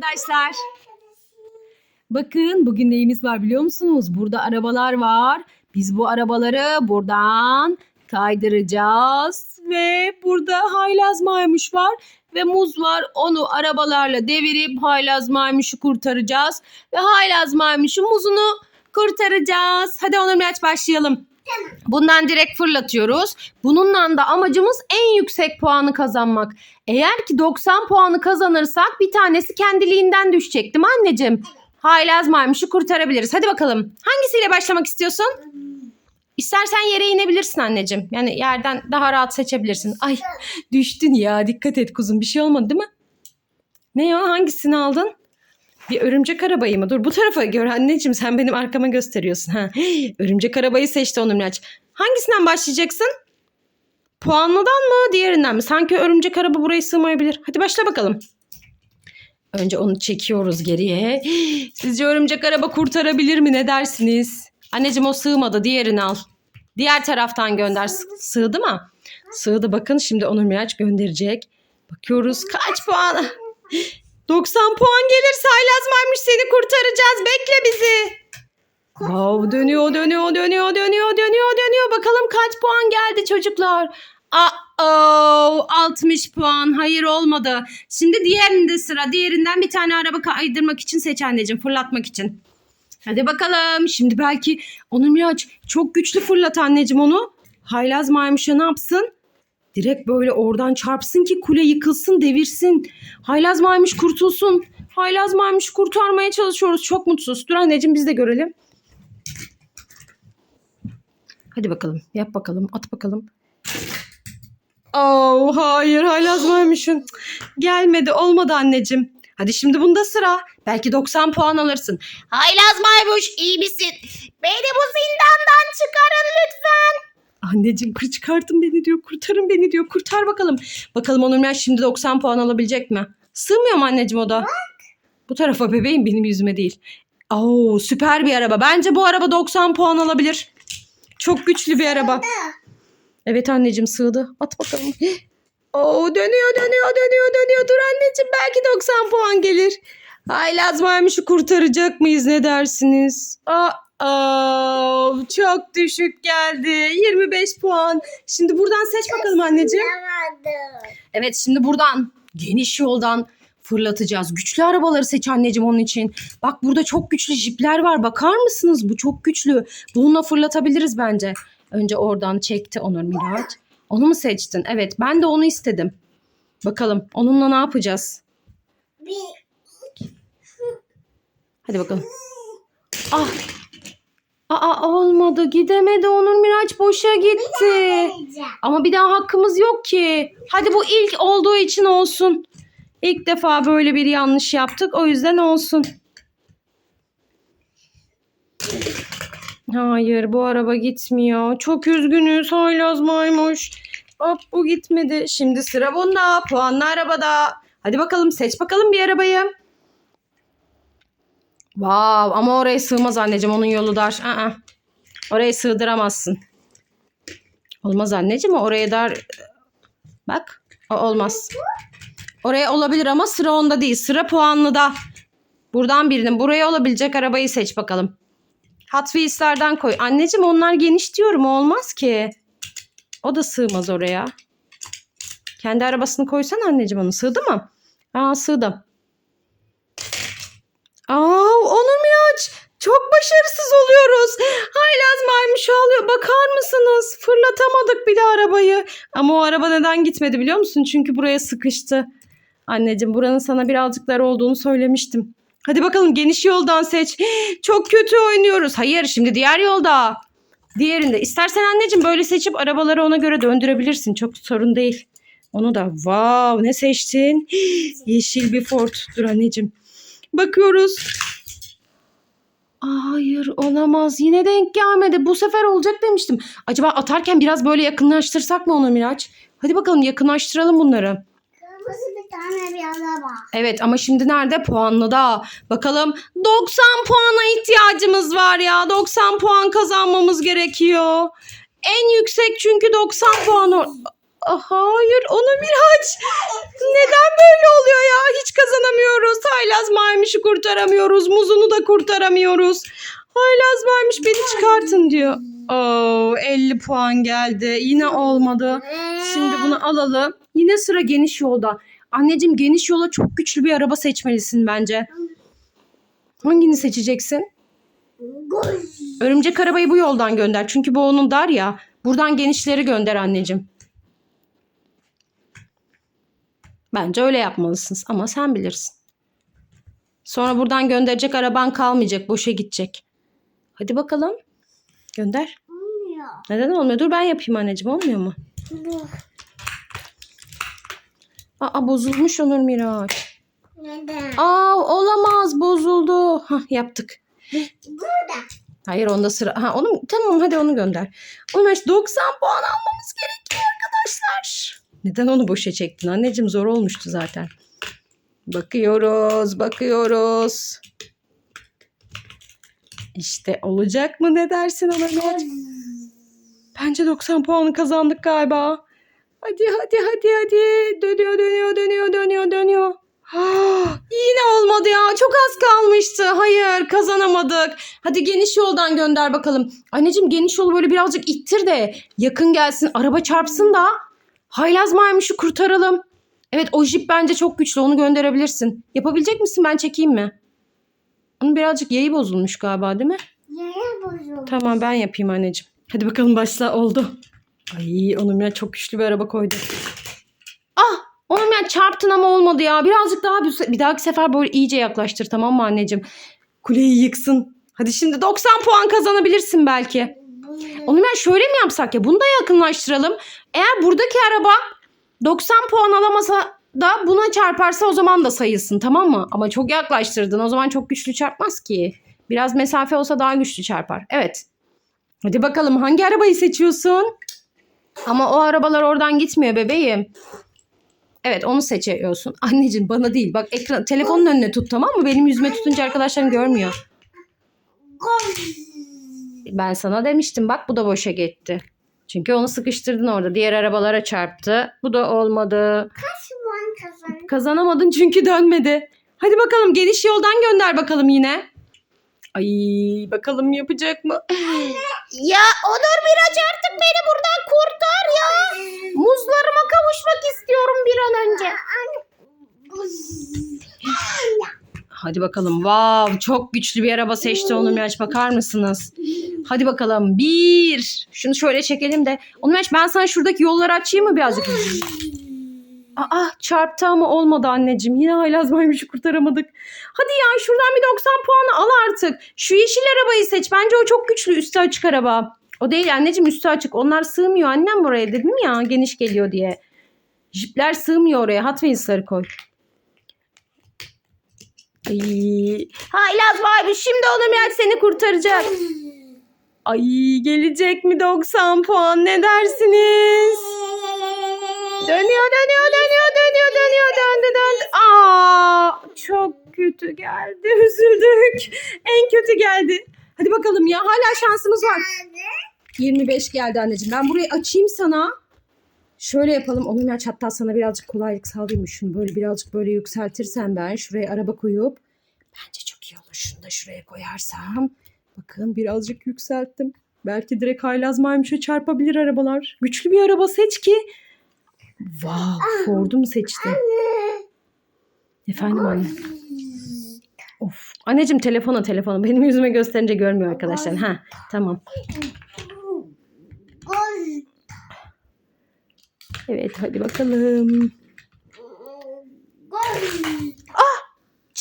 Arkadaşlar bakın bugün neyimiz var biliyor musunuz? Burada arabalar var. Biz bu arabaları buradan kaydıracağız ve burada haylaz maymuş var ve muz var. Onu arabalarla devirip haylaz maymuşu kurtaracağız ve haylaz maymuşun muzunu kurtaracağız. Hadi Onur Miraç başlayalım. Bundan direkt fırlatıyoruz. Bununla da amacımız en yüksek puanı kazanmak. Eğer ki 90 puanı kazanırsak bir tanesi kendiliğinden düşecek değil mi anneciğim? Haylaz maymuşu kurtarabiliriz. Hadi bakalım. Hangisiyle başlamak istiyorsun? İstersen yere inebilirsin anneciğim. Yani yerden daha rahat seçebilirsin. Ay düştün ya. Dikkat et kuzum. Bir şey olmadı değil mi? Ne ya? Hangisini aldın? Bir örümcek arabayı mı? Dur bu tarafa gör anneciğim. Sen benim arkama gösteriyorsun. Ha. Örümcek arabayı seçti Onur Miraç. Hangisinden başlayacaksın? Puanlıdan mı diğerinden mi? Sanki örümcek araba buraya sığmayabilir. Hadi başla bakalım. Önce onu çekiyoruz geriye. Sizce örümcek araba kurtarabilir mi? Ne dersiniz? Anneciğim o sığmadı. Diğerini al. Diğer taraftan gönder. Sığdı mı? Sığdı bakın. Şimdi Onur Miraç gönderecek. Bakıyoruz kaç puan? 90 puan gelirse Haylaz Maymuş seni kurtaracağız. Bekle bizi. Wow, dönüyor, dönüyor, dönüyor, dönüyor, dönüyor, dönüyor. Bakalım kaç puan geldi çocuklar. Aa, 60 puan. Hayır olmadı. Şimdi diğerinde sıra. Diğerinden bir tane araba kaydırmak için seç anneciğim. Fırlatmak için. Hadi bakalım. Şimdi belki Onur Miraç çok güçlü fırlat anneciğim onu. Haylaz maymuşa ne yapsın? Direkt böyle oradan çarpsın ki kule yıkılsın, devirsin. Haylaz maymuş kurtulsun. Haylaz maymuş kurtarmaya çalışıyoruz. Çok mutsuz. Dur anneciğim biz de görelim. Hadi bakalım. Yap bakalım. At bakalım. Oh hayır haylaz maymuşun. Gelmedi olmadı anneciğim. Hadi şimdi bunda sıra. Belki 90 puan alırsın. Haylaz maymuş iyi misin? Beni bu zindandan çıkarın lütfen. Anneciğim kır çıkartın beni diyor. Kurtarın beni diyor. Kurtar bakalım. Bakalım Onur Miraç şimdi 90 puan alabilecek mi? Sığmıyor mu anneciğim o da? Bu tarafa bebeğim benim yüzüme değil. Oo süper bir araba. Bence bu araba 90 puan alabilir. Çok güçlü bir araba. Evet anneciğim sığdı. At bakalım. Oo dönüyor dönüyor dönüyor dönüyor. Dur anneciğim belki 90 puan gelir. Haylaz maymuşu kurtaracak mıyız ne dersiniz? Aa, çok düşük geldi. 25 puan. Şimdi buradan seç bakalım anneciğim. Evet şimdi buradan geniş yoldan fırlatacağız. Güçlü arabaları seç anneciğim onun için. Bak burada çok güçlü jipler var. Bakar mısınız? Bu çok güçlü. Bununla fırlatabiliriz bence. Önce oradan çekti Onur Miraç. Onu mu seçtin? Evet ben de onu istedim. Bakalım onunla ne yapacağız? Hadi bakalım. Ah. Aa olmadı. Gidemedi Onur Miraç boşa gitti. Ama bir daha hakkımız yok ki. Hadi bu ilk olduğu için olsun. İlk defa böyle bir yanlış yaptık. O yüzden olsun. Hayır bu araba gitmiyor. Çok üzgünüz Haylaz maymuş. Hop bu gitmedi. Şimdi sıra bunda. Puanlı arabada. Hadi bakalım seç bakalım bir arabayı. Vav ama oraya sığmaz anneciğim onun yolu dar. Aa, orayı sığdıramazsın. Olmaz anneciğim oraya dar. Bak o olmaz. Oraya olabilir ama sıra onda değil. Sıra puanlıda. Buradan birinin buraya olabilecek arabayı seç bakalım. Hot Wheels'lardan koy. Anneciğim onlar geniş diyorum olmaz ki. O da sığmaz oraya. Kendi arabasını koysan anneciğim onu. Sığdı mı? Aa sığdı. Aa Onur Miraç çok başarısız oluyoruz. Haylaz maymuş ağlıyor. Bakar mısınız? Fırlatamadık bile arabayı. Ama o araba neden gitmedi biliyor musun? Çünkü buraya sıkıştı. Anneciğim buranın sana birazcık dar olduğunu söylemiştim. Hadi bakalım geniş yoldan seç. Çok kötü oynuyoruz. Hayır şimdi diğer yolda. Diğerinde. İstersen anneciğim böyle seçip arabaları ona göre döndürebilirsin. Çok sorun değil. Onu da wow ne seçtin? Yeşil bir Ford. Dur anneciğim. Bakıyoruz. Hayır olamaz. Yine denk gelmedi. Bu sefer olacak demiştim. Acaba atarken biraz böyle yakınlaştırsak mı onu Miraç? Hadi bakalım yakınlaştıralım bunları. Kırmızı bir tane bir araba. Evet ama şimdi nerede? Puanlıda. Bakalım 90 puana ihtiyacımız var ya. 90 puan kazanmamız gerekiyor. En yüksek çünkü 90 puan. Hayır onu Miraç. Neden böyle oluyor ya? Hiç kazanamıyoruz. Haylaz Maymuş'u kurtaramıyoruz. Muzunu da kurtaramıyoruz. Haylaz Maymuş beni çıkartın diyor. Oo, 50 puan geldi. Yine olmadı. Şimdi bunu alalım. Yine sıra geniş yolda. Anneciğim geniş yola çok güçlü bir araba seçmelisin bence. Hangini seçeceksin? Örümcek arabayı bu yoldan gönder. Çünkü bu onun dar ya. Buradan genişleri gönder anneciğim. Bence öyle yapmalısınız ama sen bilirsin. Sonra buradan gönderecek araban kalmayacak. Boşa gidecek. Hadi bakalım. Gönder. Olmuyor. Neden olmuyor? Dur ben yapayım anneciğim. Olmuyor mu? Aa bozulmuş Onur Miraç. Neden? Aa olamaz bozuldu. Hah yaptık. Burada. Hayır onda sıra. Ha onu tamam hadi onu gönder. Miraç 90 puan almamız gerekiyor arkadaşlar. Neden onu boşa çektin anneciğim? Zor olmuştu zaten. Bakıyoruz, bakıyoruz. İşte olacak mı ne dersin Miraç? Bence 90 puanı kazandık galiba. Hadi hadi hadi hadi. Dönüyor dönüyor dönüyor dönüyor dönüyor. Ah, Yine olmadı ya. Çok az kalmıştı. Hayır kazanamadık. Hadi geniş yoldan gönder bakalım. Anneciğim geniş yolu böyle birazcık ittir de yakın gelsin. Araba çarpsın da haylaz maymuşu kurtaralım. Evet o jip bence çok güçlü. Onu gönderebilirsin. Yapabilecek misin? Ben çekeyim mi? Onun birazcık yayı bozulmuş galiba değil mi? Yere bozuldu. Tamam ben yapayım anneciğim. Hadi bakalım başla oldu. Ay onun ya çok güçlü bir araba koydu. Ah onun ya çarptın ama olmadı ya. Birazcık daha bir, bir dahaki sefer böyle iyice yaklaştır tamam mı anneciğim? Kuleyi yıksın. Hadi şimdi 90 puan kazanabilirsin belki. Onu ben şöyle mi yapsak ya? Bunu da yakınlaştıralım. Eğer buradaki araba 90 puan alamasa da buna çarparsa o zaman da sayılsın tamam mı? Ama çok yaklaştırdın. O zaman çok güçlü çarpmaz ki. Biraz mesafe olsa daha güçlü çarpar. Evet. Hadi bakalım hangi arabayı seçiyorsun? Ama o arabalar oradan gitmiyor bebeğim. Evet onu seçiyorsun. Anneciğim bana değil. Bak ekran telefonun önüne tut tamam mı? Benim yüzüme tutunca arkadaşlarım görmüyor. Ben sana demiştim bak bu da boşa gitti. Çünkü onu sıkıştırdın orada. Diğer arabalara çarptı. Bu da olmadı. Kaç puan kazandın? Kazanamadın çünkü dönmedi. Hadi bakalım geniş yoldan gönder bakalım yine. Ay bakalım yapacak mı? ya Onur Miraç artık beni buradan kurtar ya. Muzlarıma kavuşmak istiyorum bir an önce. Hadi bakalım. Wow, çok güçlü bir araba seçti Onur Miraç. Bakar mısınız? Hadi bakalım. Bir. Şunu şöyle çekelim de. Onur Miraç ben sana şuradaki yolları açayım mı birazcık? Aa çarptı ama olmadı anneciğim. Yine haylaz maymuşu kurtaramadık. Hadi ya şuradan bir 90 puanı al artık. Şu yeşil arabayı seç. Bence o çok güçlü üstü açık araba. O değil anneciğim üstü açık. Onlar sığmıyor annem buraya dedim ya geniş geliyor diye. Jipler sığmıyor oraya. Hot Wheels'ları koy. Ay, haylaz maymuş şimdi onu biraz seni kurtaracak. Ay gelecek mi 90 puan ne dersiniz? Dönüyor dönüyor dönüyor dönüyor dönüyor döndü döndü. Aa çok kötü geldi üzüldük. En kötü geldi. Hadi bakalım ya hala şansımız var. 25 geldi anneciğim. Ben burayı açayım sana. Şöyle yapalım. Onun ya hatta sana birazcık kolaylık sağlayayım? Şunu böyle birazcık böyle yükseltirsen ben şuraya araba koyup bence çok iyi olur. Şunu da şuraya koyarsam. Bakın birazcık yükselttim. Belki direkt haylaz maymuşa çarpabilir arabalar. Güçlü bir araba seç ki. Wow, Ford'u mu seçtin? Efendim anne. Of. Anneciğim telefona telefona. Benim yüzüme gösterince görmüyor arkadaşlar. Ha, tamam. Evet hadi bakalım.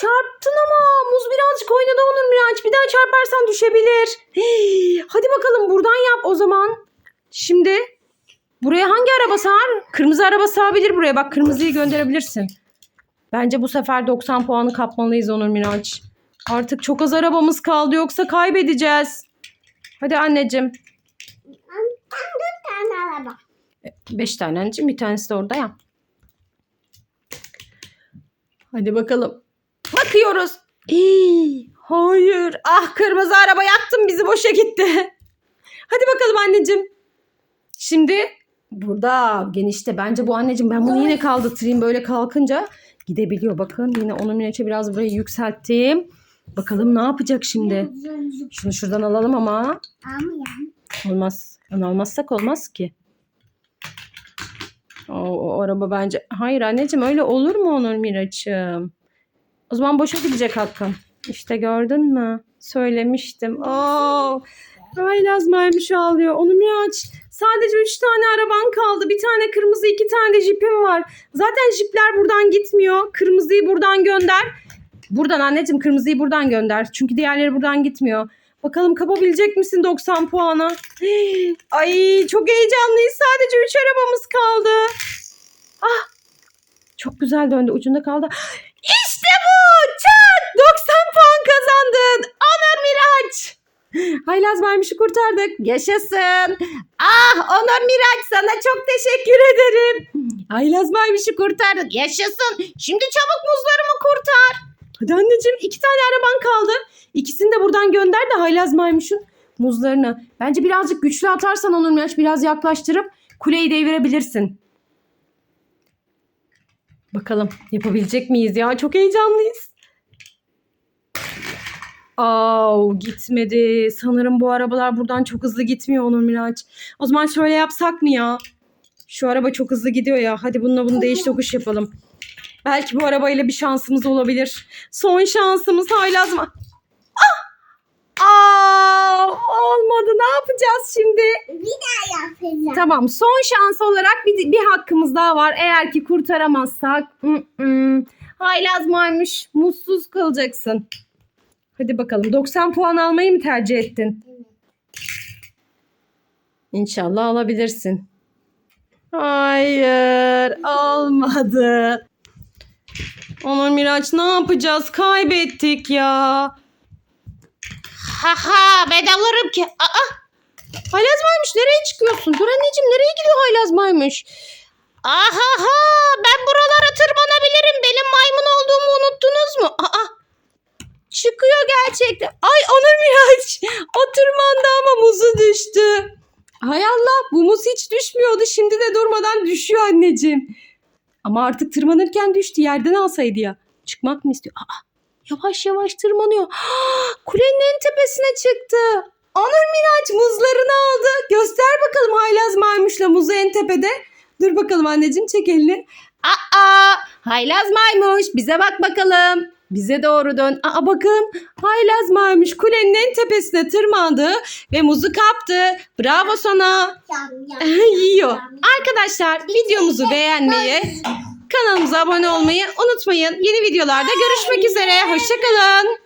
Çarptın ama muz birazcık oynadı onun Miraç. Bir daha çarparsan düşebilir. Hadi bakalım buradan yap o zaman. Şimdi buraya hangi araba sığar? Kırmızı araba sığabilir buraya. Bak kırmızıyı gönderebilirsin. Bence bu sefer 90 puanı kapmalıyız Onur Miraç. Artık çok az arabamız kaldı yoksa kaybedeceğiz. Hadi anneciğim. Dört tane araba. 5 tane anneciğim bir tanesi de orada ya. Hadi bakalım. Bakıyoruz. İyi, hayır. Ah kırmızı araba yaktın bizi boşa gitti. Hadi bakalım anneciğim. Şimdi Burada genişte. Bence bu anneciğim ben bunu yine kaldırtayım. Böyle kalkınca gidebiliyor. Bakın yine onu mineçe biraz burayı yükselttim. Bakalım ne yapacak şimdi. Şunu şuradan alalım ama olmaz. Yani almazsak olmaz ki. O, o araba bence. Hayır anneciğim öyle olur mu Onur Miraç'ım? O zaman boşa gidecek hakkım. İşte gördün mü? Söylemiştim. Oo. Haylaz maymuş ağlıyor. Onur Miraç sadece 3 tane araban kaldı. Bir tane kırmızı iki tane de jipim var. Zaten jipler buradan gitmiyor. Kırmızıyı buradan gönder. Buradan anneciğim kırmızıyı buradan gönder. Çünkü diğerleri buradan gitmiyor. Bakalım kapabilecek misin 90 puanı? Ay çok heyecanlıyız. Sadece 3 arabamız kaldı. Ah çok güzel döndü. Ucunda kaldı. İşte bu. Çak 90 puan kazandın. Onur Miraç. Haylaz Maymış'ı kurtardık. Yaşasın. Ah Onur Miraç sana çok teşekkür ederim. Haylaz Maymış'ı kurtardık. Yaşasın. Şimdi çabuk muzlarımı kurtar. Hadi anneciğim iki tane araban kaldı. İkisini de buradan gönder de Haylaz Maymuş'un muzlarını. Bence birazcık güçlü atarsan Onur Miraç biraz yaklaştırıp kuleyi devirebilirsin. Bakalım yapabilecek miyiz ya? Çok heyecanlıyız. Aa, gitmedi. Sanırım bu arabalar buradan çok hızlı gitmiyor Onur Miraç. O zaman şöyle yapsak mı ya? Şu araba çok hızlı gidiyor ya. Hadi bununla bunu değiş tokuş yapalım. Belki bu arabayla bir şansımız olabilir. Son şansımız haylaz mı? Olmadı. Ne yapacağız şimdi? Bir daha yapacağım. Tamam son şans olarak bir, bir hakkımız daha var. Eğer ki kurtaramazsak ı-ı, haylaz maymuş mutsuz kalacaksın. Hadi bakalım 90 puan almayı mı tercih ettin? İnşallah alabilirsin. Hayır olmadı. Onur Miraç ne yapacağız? Kaybettik ya. Ha ha ben alırım ki. Aa, Haylaz maymuş nereye çıkıyorsun? Dur anneciğim nereye gidiyor haylaz maymuş? aha ha ben buralara tırmanabilirim. Benim maymun olduğumu unuttunuz mu? Aa, Çıkıyor gerçekten. Ay Onur Miraç. O tırmandı ama muzu düştü. Hay Allah bu muz hiç düşmüyordu. Şimdi de durmadan düşüyor anneciğim. Ama artık tırmanırken düştü. Yerden alsaydı ya. Çıkmak mı istiyor? Aa, yavaş yavaş tırmanıyor. Kulenin en tepesine çıktı. Onur Miraç muzlarını aldı. Göster bakalım haylaz maymuşla muzu en tepede. Dur bakalım anneciğim çek elini. Aa, haylaz maymuş bize bak bakalım. Bize doğru dön. Aa bakın haylaz maymuş kulenin en tepesine tırmandı ve muzu kaptı. Bravo sana. Yiyor. Arkadaşlar videomuzu beğenmeyi, kanalımıza abone olmayı unutmayın. Yeni videolarda görüşmek üzere. Hoşçakalın.